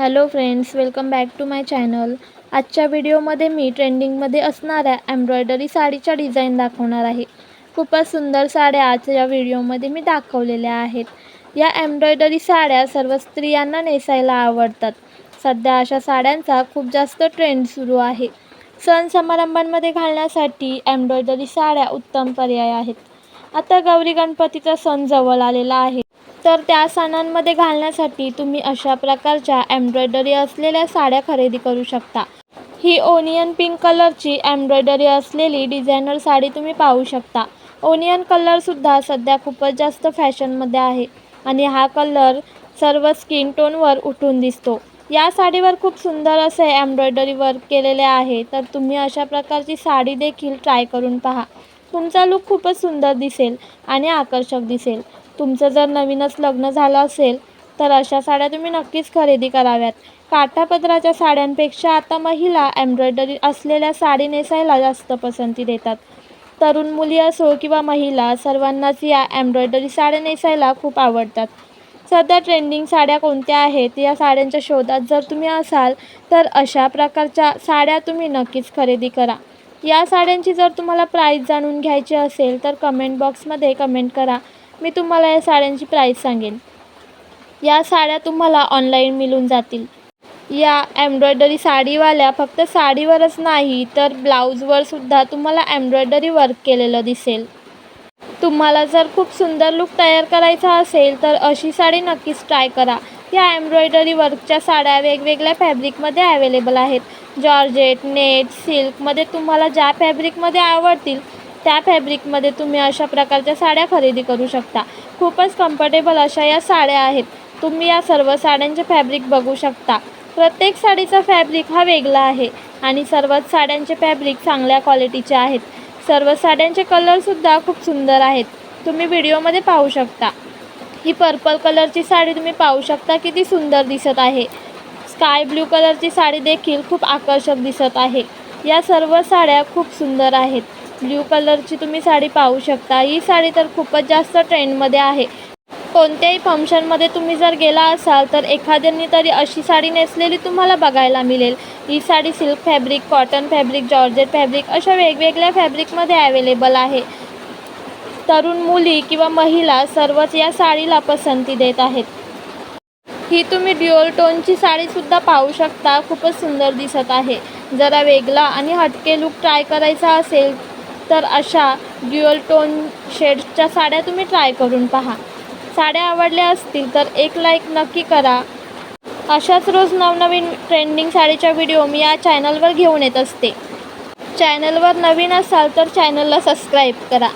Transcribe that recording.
Hello friends welcome back to my channel आजच्या व्हिडिओमध्ये मी ट्रेंडिंगमध्ये असणाऱ्या एम्ब्रॉयडरी साडीच्या डिझाईन दाखवणार आहे. खूपच सुंदर साड्या आज या व्हिडिओमध्ये मी दाखवलेल्या आहेत. या एम्ब्रॉयडरी साड्या सर्व स्त्रियांना नेसायला आवडतात. सध्या अशा साड्यांचा खूप जास्त ट्रेंड सुरू आहे. सण समारंभांमध्ये घालण्यासाठी एम्ब्रॉयडरी साड्या उत्तम पर्याय आहेत. आता गौरी गणपतीचा सण जवळ आलेला आहे. तर त्या सणांमध्ये घालण्यासाठी तुम्ही अशा प्रकारच्या एम्ब्रॉयडरी असलेल्या साड्या खरेदी करू शकता. ही ओनियन पिंक कलरची एम्ब्रॉयडरी असलेली डिझायनर साडी तुम्ही पाहू शकता. ओनियन कलरसुद्धा सध्या खूपच जास्त फॅशनमध्ये आहे आणि हा कलर सर्व स्किन टोनवर उठून दिसतो. या साडीवर खूप सुंदर असे एम्ब्रॉयडरी वर्क केलेले आहे तर तुम्ही अशा प्रकारची साडी देखील ट्राय करून पहा. तुमचा लुक खूपच सुंदर दिसेल आणि आकर्षक दिसेल. तुमचं जर नवीनच लग्न झालं असेल तर अशा साड्या तुम्ही नक्कीच खरेदी कराव्यात. काठापदराच्या साड्यांपेक्षा आता महिला एम्ब्रॉयडरी असलेल्या साडी नेसायला जास्त पसंती देतात. तरुण मुली असो किंवा महिला सर्वांनाच या एम्ब्रॉयडरी साड्या नेसायला खूप आवडतात. सध्या ट्रेंडिंग साड्या कोणत्या आहेत या साड्यांच्या शोधात जर तुम्ही असाल तर अशा प्रकारच्या साड्या तुम्ही नक्कीच खरेदी करा. या साड्यांची जर तुम्हाला प्राईस जाणून घ्यायची असेल तर कमेंट बॉक्समध्ये कमेंट करा. मी तुम्हाला या साड्यांची प्राईस सांगेन. या साड्या तुम्हाला ऑनलाईन मिळून जातील. या एम्ब्रॉयडरी साडीवाल्या फक्त साडीवरच नाही तर ब्लाऊजवर सुद्धा तुम्हाला एम्ब्रॉयडरी वर्क केलेलं दिसेल. तुम्हाला जर खूप सुंदर लूक तयार करायचा असेल तर अशी साडी नक्कीच ट्राय करा. या एम्ब्रॉयडरी वर्कच्या साड्या वेगवेगळ्या फॅब्रिकमध्ये अवेलेबल आहेत. जॉर्जेट नेट सिल्कमध्ये तुम्हाला ज्या फॅब्रिकमध्ये आवडतील त्या फॅब्रिकमध्ये तुम्ही अशा प्रकारच्या साड्या खरेदी करू शकता. खूपच कम्फर्टेबल अशा या साड्या आहेत. तुम्ही या सर्व साड्यांचे फॅब्रिक बघू शकता. प्रत्येक साडीचा फॅब्रिक हा वेगळा आहे आणि सर्वच साड्यांचे फॅब्रिक चांगल्या क्वालिटीचे आहेत. सर्व साड्यांचे कलरसुद्धा खूप सुंदर आहेत. तुम्ही व्हिडिओमध्ये पाहू शकता. ही पर्पल कलरची साडी तुम्ही पाहू शकता किती सुंदर दिसत आहे. स्काय ब्ल्यू कलरची साडी देखील खूप आकर्षक दिसत आहे. या सर्व साड्या खूप सुंदर आहेत. ब्ल्यू कलरची तुम्ही साडी पाहू शकता. ही साडी तर खूपच जास्त ट्रेंडमध्ये आहे. कोणत्याही फंक्शनमध्ये तुम्ही जर गेला असाल तर एखाद्यांनी तरी अशी साडी नेसलेली तुम्हाला बघायला मिळेल. ही sari silk fabric cotton fabric georgette fabric अशा वेगवेगळ्या फॅब्रिकमध्ये अवेलेबल आहे. तरुण मुली किंवा महिला सर्वच या साडीला पसंती देत आहेत. ही तुम्ही ड्युअल टोनची साडीसुद्धा पाहू शकता. खूपच सुंदर दिसत आहे. जरा वेगळा आणि हटके लूक ट्राय करायचा असेल तर अशा ड्युअल टोन शेड्सच्या साड्या तुम्ही ट्राय करून पहा. साड्या आवडल्या असतील तर एक लाईक नक्की करा. अशाच रोज नवनवीन ट्रेंडिंग साडीच्या व्हिडिओ मी या चॅनलवर घेऊन येत असते. चॅनलवर नवीन असाल तर चॅनलला सबस्क्राईब करा.